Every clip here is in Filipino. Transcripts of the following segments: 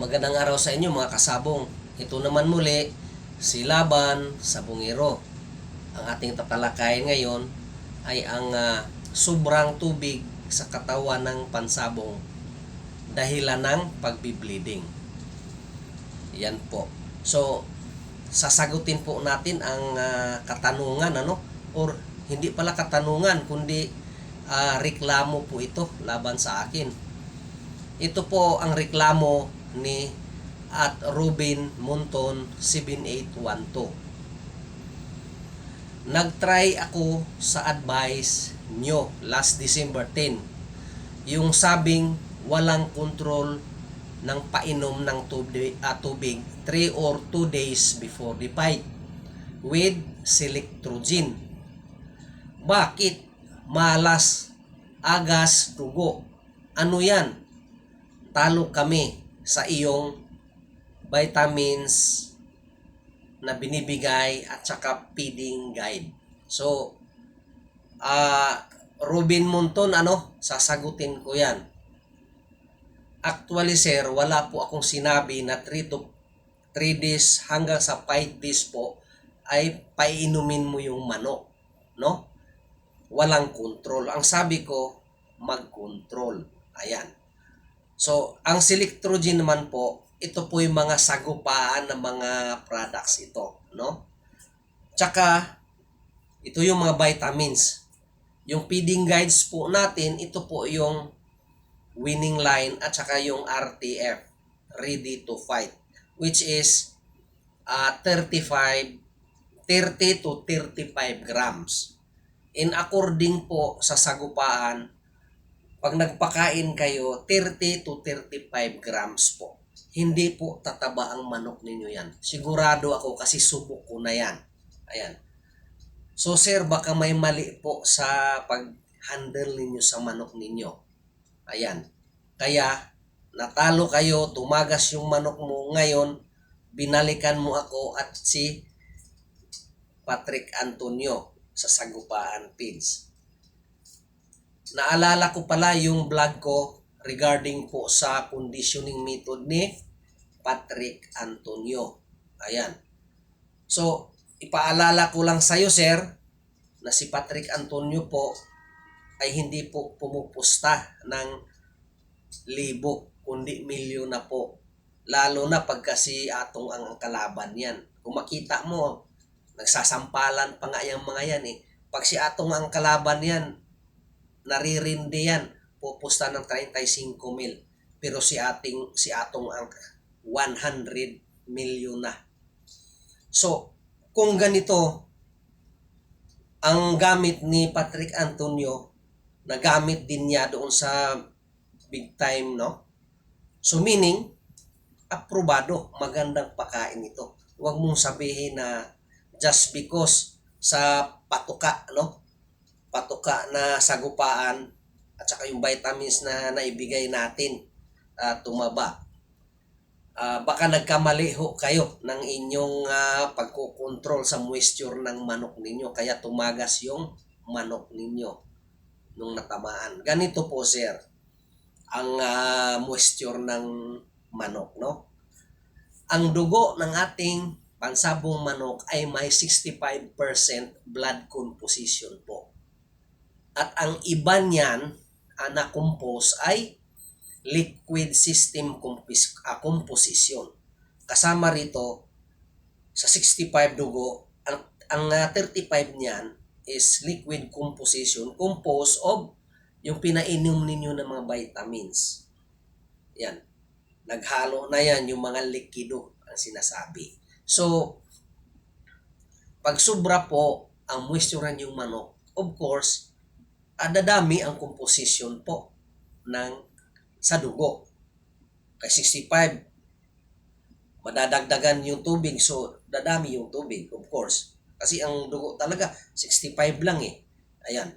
Magandang araw sa inyo mga kasabong. Ito naman muli, si Laban Sabungero. Ang ating tatalakayin ngayon ay ang ah, sobrang tubig sa katawan ng pansabong dahilan ng pagbibleeding. Yan po. So, sasagutin po natin ang ah, katanungan ano or hindi pala katanungan kundi ah, reklamo po ito laban sa akin. Ito po ang reklamo ni at Ruben Monton 7812. Nagtry ako sa advice nyo last December 10. Yung sabing walang control ng painom ng tubig, ah, tubig 3 or 2 days before the fight with selectrogen. Bakit? Malas, agas, dugo. Ano yan? Talo kami sa iyong vitamins na binibigay at saka feeding guide. So, ah Ruben Monton, ano, sasagutin ko yan. Actually, sir, wala po akong sinabi na 3 to 3 days hanggang sa 5 days po ay painumin mo yung manok. No? Walang control. Ang sabi ko, mag-control. Ayan. So, ang selectrogen naman po, ito po yung mga sagupaan ng mga products ito, no? Tsaka, ito yung mga vitamins. Yung feeding guides po natin, ito po yung winning line at saka yung RTF, ready to fight, which is uh, 35, 30 to 35 grams. In according po sa sagupaan, pag nagpakain kayo, 30 to 35 grams po. Hindi po tataba ang manok ninyo yan. Sigurado ako kasi subok ko na yan. Ayan. So sir, baka may mali po sa pag-handle ninyo sa manok ninyo. Ayan. Kaya, natalo kayo, tumagas yung manok mo. Ngayon, binalikan mo ako at si Patrick Antonio sa Sagupaan Feeds. Naalala ko pala yung vlog ko regarding po sa conditioning method ni Patrick Antonio. Ayan. So, ipaalala ko lang sa'yo, sir, na si Patrick Antonio po ay hindi po pumupusta ng libo, kundi milyon na po. Lalo na pag kasi atong ang kalaban yan. Kung makita mo, nagsasampalan pa nga yung mga yan eh. Pag si atong ang kalaban yan, naririndi yan, pupusta ng 35 mil. Pero si ating si atong ang 100 milyon na. So, kung ganito ang gamit ni Patrick Antonio, nagamit din niya doon sa big time, no? So, meaning, aprobado, magandang pakain ito. Huwag mong sabihin na just because sa patuka, no? Patuka na sagupaan at saka yung vitamins na naibigay natin uh, tumaba. Uh, baka nagkamali ho kayo ng inyong uh, pagkukontrol sa moisture ng manok ninyo kaya tumagas yung manok ninyo nung natamaan. Ganito po sir ang uh, moisture ng manok no. Ang dugo ng ating pansabong manok ay may 65% blood composition po. At ang iba niyan uh, na compose ay liquid system compos- uh, composition. Kasama rito sa 65 dugo, ang, ang uh, 35 niyan is liquid composition composed of yung pinainom ninyo ng mga vitamins. Yan. Naghalo na yan yung mga likido ang sinasabi. So, pag sobra po ang moisture yung manok, of course, adadami ang composition po ng sa dugo. Kay 65, madadagdagan yung tubig, so dadami yung tubig, of course. Kasi ang dugo talaga, 65 lang eh. Ayan.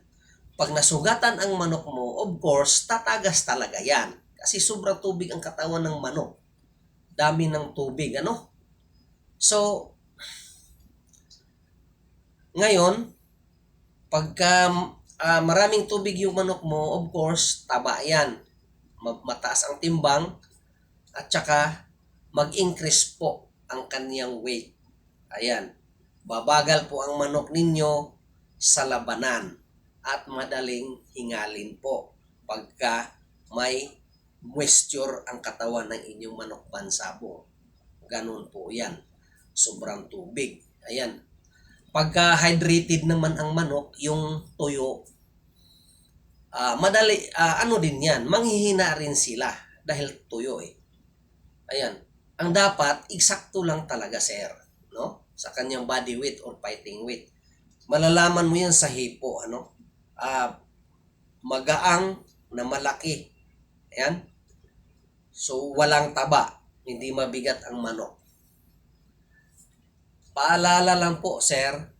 Pag nasugatan ang manok mo, of course, tatagas talaga yan. Kasi sobrang tubig ang katawan ng manok. Dami ng tubig, ano? So, ngayon, pagka uh, maraming tubig yung manok mo, of course, taba yan. Mataas ang timbang at saka mag-increase po ang kanyang weight. Ayan. Babagal po ang manok ninyo sa labanan at madaling hingalin po pagka may moisture ang katawan ng inyong manok pansabo. Ganun po yan. Sobrang tubig. Ayan. Pagka hydrated naman ang manok, yung tuyo, ah madali, ah, ano din yan, manghihina rin sila dahil tuyo eh. Ayan. Ang dapat, eksakto lang talaga, sir. No? Sa kanyang body weight or fighting weight. Malalaman mo yan sa hipo, ano? Ah, magaang na malaki. Ayan. So, walang taba. Hindi mabigat ang manok. Paalala lang po, sir.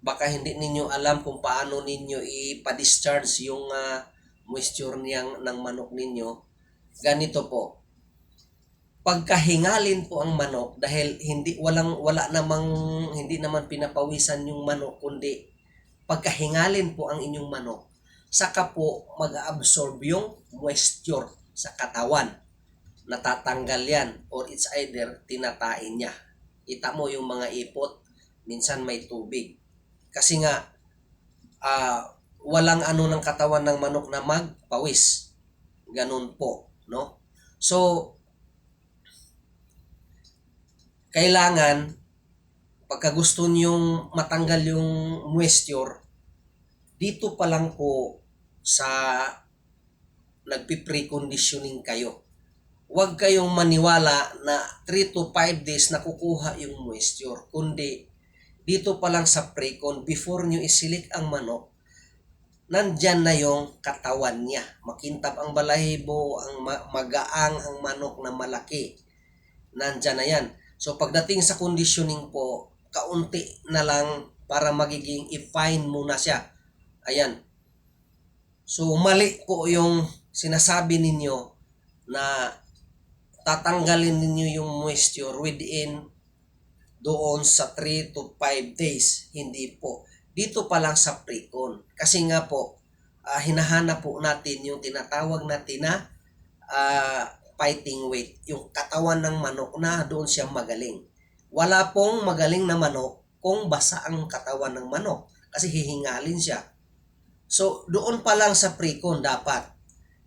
Baka hindi ninyo alam kung paano ninyo ipa-discharge yung ah, moisture niyang ng manok ninyo. Ganito po. Pagkahingalin po ang manok dahil hindi walang wala namang hindi naman pinapawisan yung manok kundi pagkahingalin po ang inyong manok saka po mag-absorb yung moisture sa katawan natatanggal yan or it's either tinatain niya. Kita mo yung mga ipot, minsan may tubig. Kasi nga, ah, walang ano ng katawan ng manok na magpawis. Ganun po, no? So, kailangan, pagka gusto niyong matanggal yung moisture, dito pa lang po sa nagpi-preconditioning kayo huwag kayong maniwala na 3 to 5 days na kukuha yung moisture. Kundi, dito pa lang sa precon, before nyo isilik ang manok, nandyan na yung katawan niya. Makintab ang balahibo, ang ma- magaang ang manok na malaki. Nandyan na yan. So pagdating sa conditioning po, kaunti na lang para magiging i-fine muna siya. Ayan. So mali po yung sinasabi ninyo na tatanggalin ninyo yung moisture within doon sa 3 to 5 days. Hindi po. Dito pa lang sa precon. Kasi nga po, ah, hinahanap po natin yung tinatawag natin na ah, fighting weight. Yung katawan ng manok na doon siya magaling. Wala pong magaling na manok kung basa ang katawan ng manok. Kasi hihingalin siya. So, doon pa lang sa precon dapat.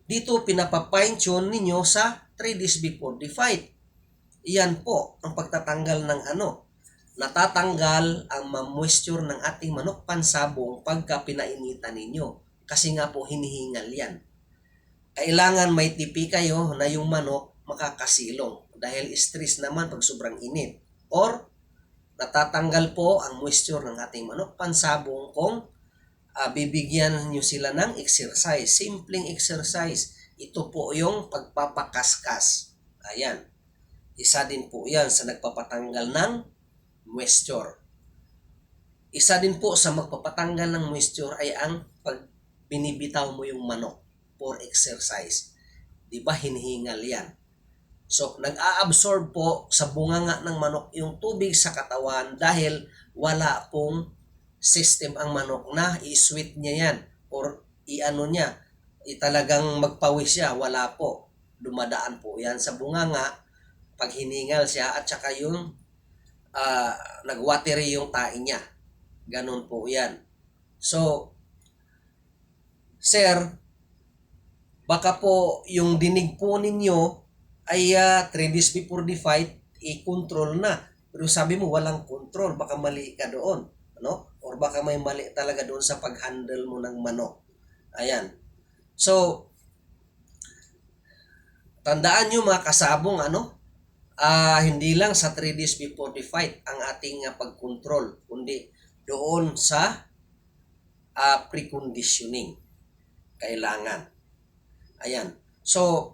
Dito pinapa-fine tune ninyo sa 3 days before the fight. Iyan po ang pagtatanggal ng ano. Natatanggal ang ma-moisture ng ating manok pansabong pagka pinainitan ninyo. Kasi nga po hinihingal yan. Kailangan may tipi kayo na yung manok makakasilong dahil stress naman pag sobrang init. Or natatanggal po ang moisture ng ating manok pansabong kung ah, bibigyan nyo sila ng exercise. Simpleng exercise. Ito po yung pagpapakaskas. Ayan. Isa din po yan sa nagpapatanggal ng moisture. Isa din po sa magpapatanggal ng moisture ay ang pag binibitaw mo yung manok for exercise. Di ba hinihingal yan? So, nag-a-absorb po sa bunganga ng manok yung tubig sa katawan dahil wala pong system ang manok na i-sweet niya yan or i-ano niya, italagang magpawis siya, wala po. Dumadaan po yan sa bunganga pag hiningal siya at saka yung ah, nagwatery yung tae niya. Ganon po yan. So, sir, baka po yung dinig po ninyo ay 3 days before the fight, i-control na. Pero sabi mo, walang control. Baka mali ka doon. Ano? Or baka may mali talaga doon sa pag-handle mo ng manok. Ayan. So, tandaan nyo mga kasabong, ano? Ah, hindi lang sa 3 days before the fight ang ating ah, pag-control, kundi doon sa ah, preconditioning. Kailangan. Ayan. So,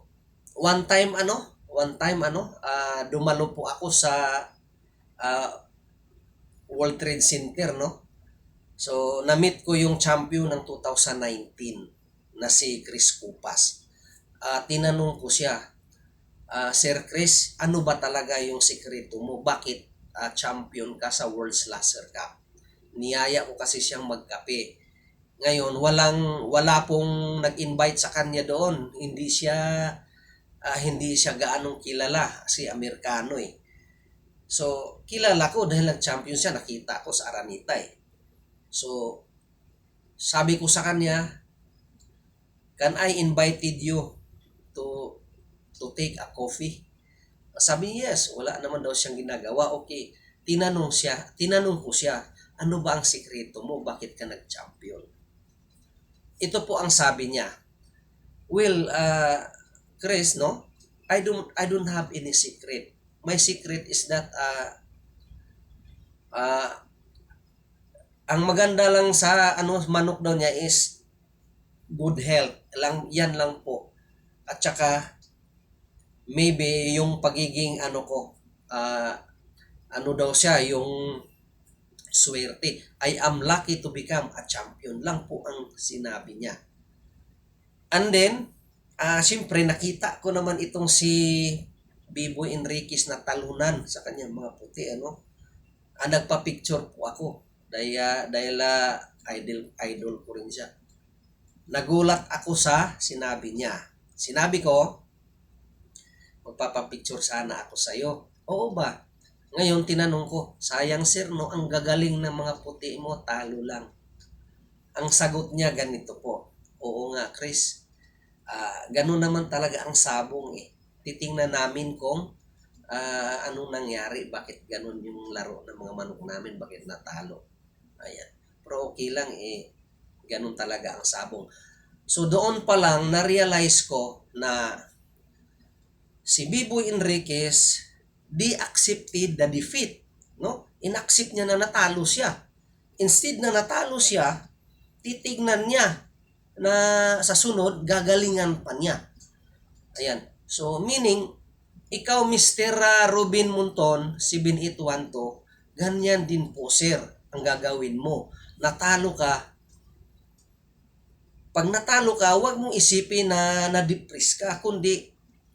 one time ano, one time ano, ah, dumalo po ako sa ah, World Trade Center, no? So, na-meet ko yung champion ng 2019 na si Chris Kupas. Ah, tinanong ko siya, ah, Sir Chris, ano ba talaga yung sekreto mo? Bakit ah, champion ka sa World Slasher Cup? Niyaya ko kasi siyang magkape. Ngayon, walang wala pong nag-invite sa kanya doon. Hindi siya ah, hindi siya gaanong kilala si Amerikano eh. So, kilala ko dahil nag-champion siya, nakita ko sa Aranita eh. So, sabi ko sa kanya, can I invited you to to take a coffee? Sabi niya, yes, wala naman daw siyang ginagawa. Okay, tinanong siya, tinanong ko siya, ano ba ang sikreto mo? Bakit ka nag-champion? Ito po ang sabi niya. Well, uh, Chris, no? I don't I don't have any secret. My secret is that uh, uh, ang maganda lang sa ano manok daw niya is good health. Lang yan lang po. At saka maybe yung pagiging ano ko ah, ano daw siya yung swerte. I am lucky to become a champion lang po ang sinabi niya. And then, ah siyempre nakita ko naman itong si Biboy Enriquez na talunan sa kanyang mga puti ano. Ah, nagpa-picture po ako dahil ah, dahil ah, idol idol ko rin siya. Nagulat ako sa sinabi niya. Sinabi ko, magpapapicture sana ako sa iyo. Oo ba? Ngayon tinanong ko, sayang sir no, ang gagaling ng mga puti mo, talo lang. Ang sagot niya ganito po. Oo nga, Chris. Ah, ganun naman talaga ang sabong eh. Titingnan namin kung ah, anong nangyari, bakit ganun yung laro ng mga manok namin, bakit natalo. Ayan. Pero okay lang eh, ganun talaga ang sabong. So doon pa lang na-realize ko na si Biboy Enriquez di accepted the defeat, no? Inaccept niya na natalo siya. Instead na natalo siya, titignan niya na sa sunod gagalingan pa niya. Ayan. So meaning ikaw Mr. Robin Munton 7812, ganyan din po sir ang gagawin mo. Natalo ka, pag natalo ka, huwag mong isipin na na-depress ka, kundi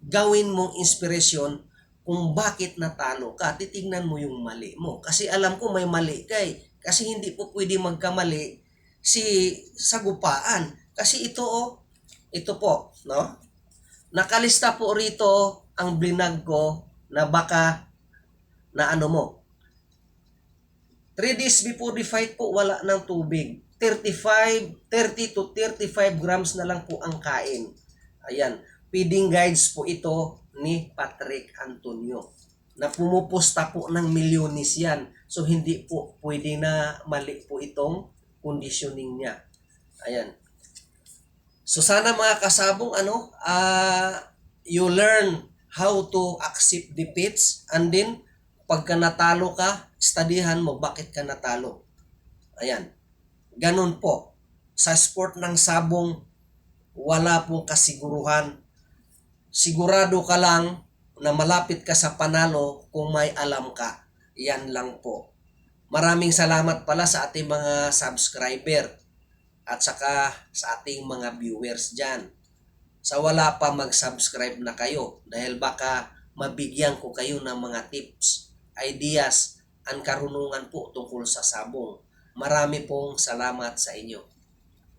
gawin mong inspirasyon kung bakit natalo ka. Titignan mo yung mali mo. Kasi alam ko may mali ka eh. Kasi hindi po pwede magkamali si sagupaan. Kasi ito oh, ito po, no? Nakalista po rito ang blinag ko na baka na ano mo. 3 days before the fight po, wala ng tubig. 35, 30 to 35 grams na lang po ang kain. Ayan. Feeding guides po ito ni Patrick Antonio. Na pumupusta po ng milyonis yan. So, hindi po pwede na mali po itong conditioning niya. Ayan. So, sana mga kasabong, ano, ah, you learn how to accept defeats and then, pagka natalo ka, studyhan mo bakit ka natalo. Ayan. Ganun po. Sa sport ng sabong, wala pong kasiguruhan. Sigurado ka lang na malapit ka sa panalo kung may alam ka. Yan lang po. Maraming salamat pala sa ating mga subscriber at saka sa ating mga viewers dyan. Sa wala pa mag-subscribe na kayo dahil baka mabigyan ko kayo ng mga tips, ideas, ang karunungan po tungkol sa sabong. Marami pong salamat sa inyo.